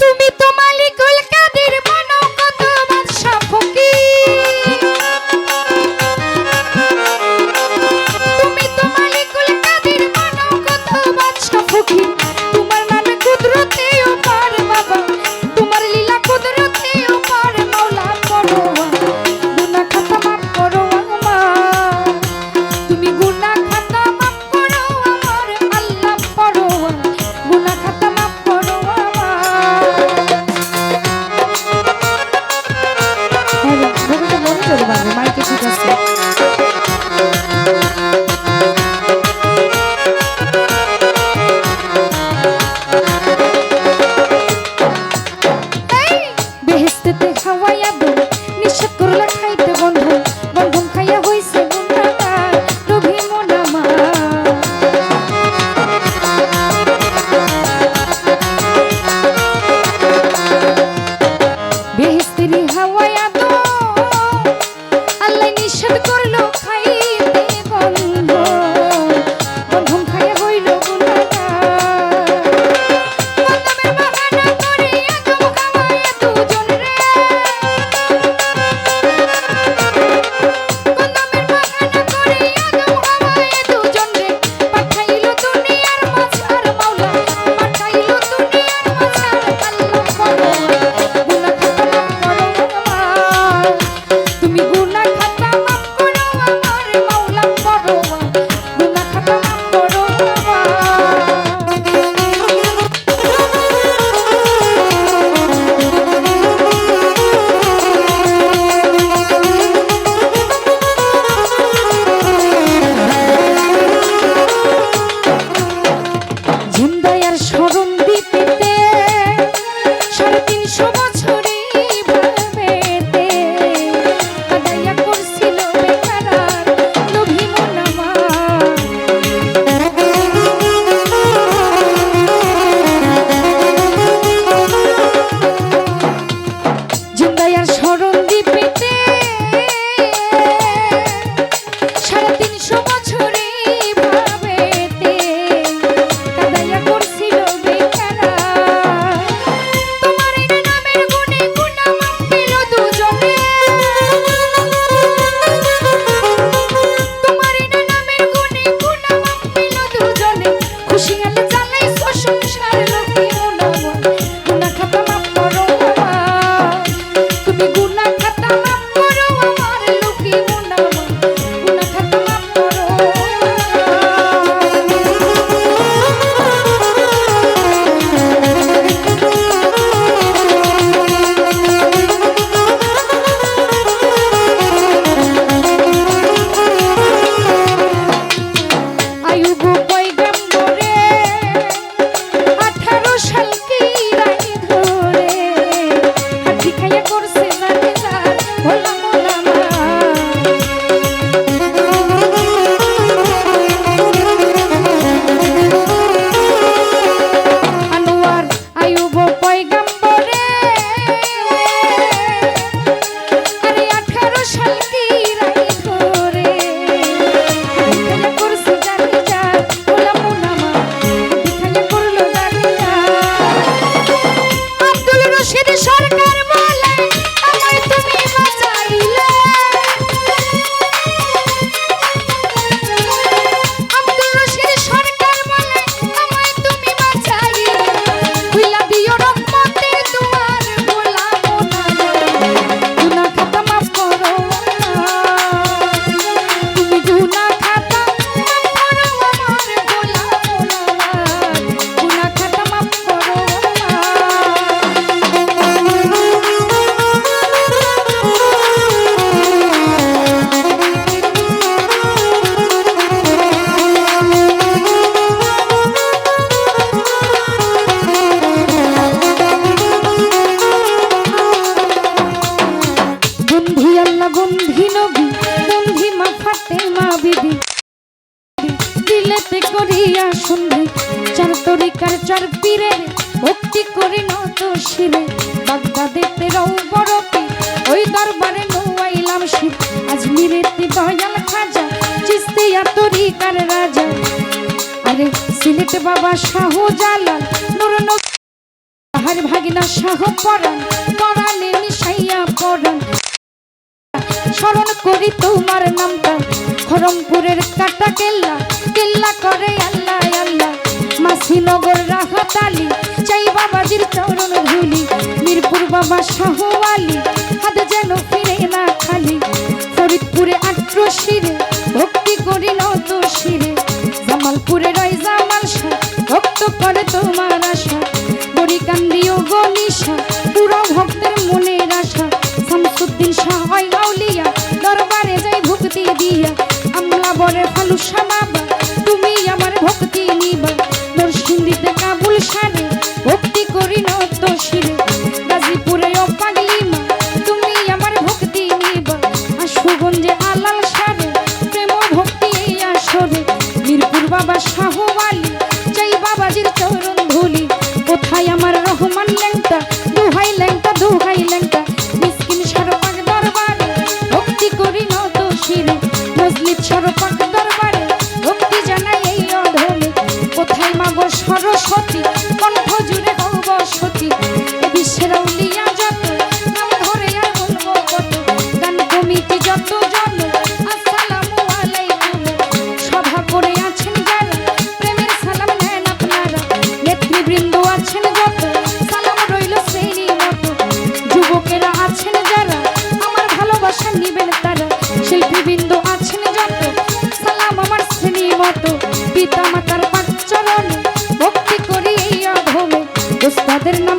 তুমি তোমালে vai. Hoje Rashed সরকার মা গন্ধি নবী, গন্ধি মা ফাতে মা বিবি দিলেতে করিয়া শুনবে, চার তরিকার চার পীরে ভক্তি করি নত শিরে। বাগদাদেতে রৌ বরফে, ওই দরবারে নৌয়াইলাম শিব। আজমিরেতে দয়াল খাজা, চিস্তিয়া তরিকার রাজা। আরে সিলেট বাবা শাহ জালাল নুর ভাগিনা শাহ পরাণ পরাণে মিশাইয়া পরাণ। স্মরণ করি তোমার নামটা। খরমপুরের কাটা কেল্লা কেল্লা করে আল্লাহ আল্লাহ। মাসিনগর রাহাত আলী চাই বাবাজির চরণ ভুলি মিরপুর বাবা শাহ আলী হাতে যেন ফিরে না খালি। ফরিদপুরে আট্রশিরে শাহওয়ালি চাই বাবাজির চরণ ধুলি। কোথায় আমার রহমান ল্যাংটা? দুহাই ল্যাংটা দুহাই ল্যাংটা। মিসকিন সরপাক দরবারে, ভক্তি করি নত শিরে মজলিদ সরপাক দরবারে, ভক্তি জানাই এই অধরে কোথায় মাগো সরস্বতী? রাধের নাম